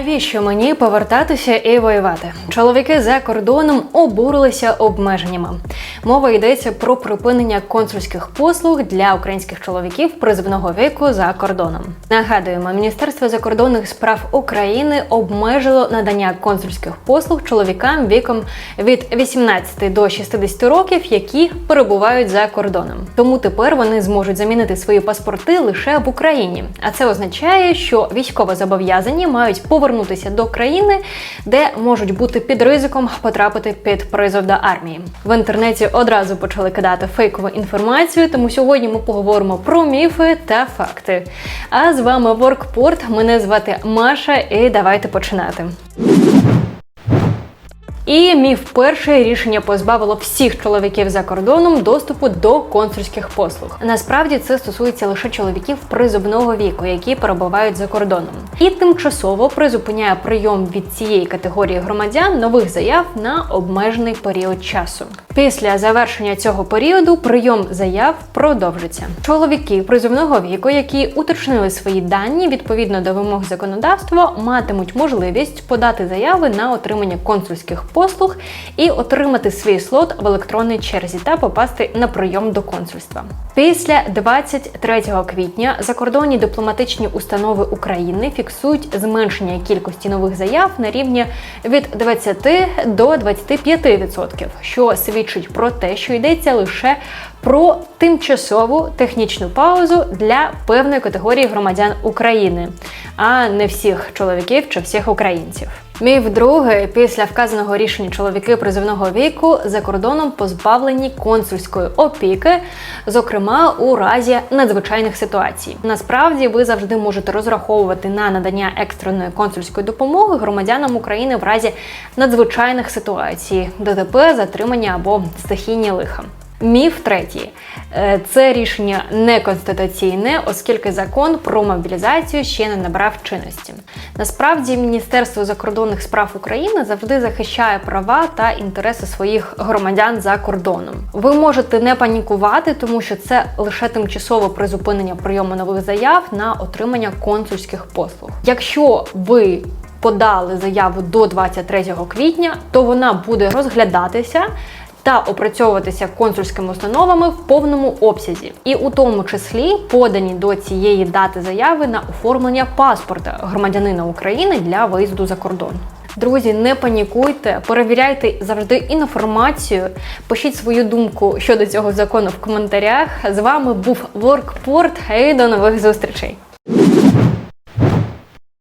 Навіщо мені повертатися і воювати? Чоловіки за кордоном обурилися обмеженнями. Мова йдеться про припинення консульських послуг для українських чоловіків призовного віку за кордоном. Нагадуємо, Міністерство закордонних справ України обмежило надання консульських послуг чоловікам віком від 18 до 60 років, які перебувають за кордоном. Тому тепер вони зможуть замінити свої паспорти лише в Україні. А це означає, що військовозобов'язані мають повернутися до країни, де можуть бути під ризиком потрапити під призов до армії. В інтернеті одразу почали кидати фейкову інформацію, тому сьогодні ми поговоримо про міфи та факти. А з вами Воркпорт. Мене звати Маша, і давайте починати. І міф перше рішення позбавило всіх чоловіків за кордоном доступу до консульських послуг. Насправді це стосується лише чоловіків призовного віку, які перебувають за кордоном, і тимчасово призупиняє прийом від цієї категорії громадян нових заяв на обмежений період часу. Після завершення цього періоду прийом заяв продовжиться. Чоловіки призовного віку, які уточнили свої дані відповідно до вимог законодавства, матимуть можливість подати заяви на отримання консульських послуг і отримати свій слот в електронній черзі та попасти на прийом до консульства. Після 23 квітня закордонні дипломатичні установи України фіксують зменшення кількості нових заяв на рівні від 20 до 25%, що свідчить про те, що йдеться лише про тимчасову технічну паузу для певної категорії громадян України, а не всіх чоловіків чи всіх українців. Міф другий, після вказаного рішення чоловіки призовного віку за кордоном позбавлені консульської опіки, зокрема у разі надзвичайних ситуацій. Насправді ви завжди можете розраховувати на надання екстреної консульської допомоги громадянам України в разі надзвичайних ситуацій, ДТП, затримання або стихійні лиха. Міф третій Е, це рішення неконституційне, оскільки закон про мобілізацію ще не набрав чинності. Насправді, Міністерство закордонних справ України завжди захищає права та інтереси своїх громадян за кордоном. Ви можете не панікувати, тому що це лише тимчасове призупинення прийому нових заяв на отримання консульських послуг. Якщо ви подали заяву до 23 квітня, то вона буде розглядатися та опрацьовуватися консульськими установами в повному обсязі, і у тому числі подані до цієї дати заяви на оформлення паспорта громадянина України для виїзду за кордон. Друзі, не панікуйте, перевіряйте завжди інформацію. Пишіть свою думку щодо цього закону в коментарях. З вами був Воркпорт і до нових зустрічей.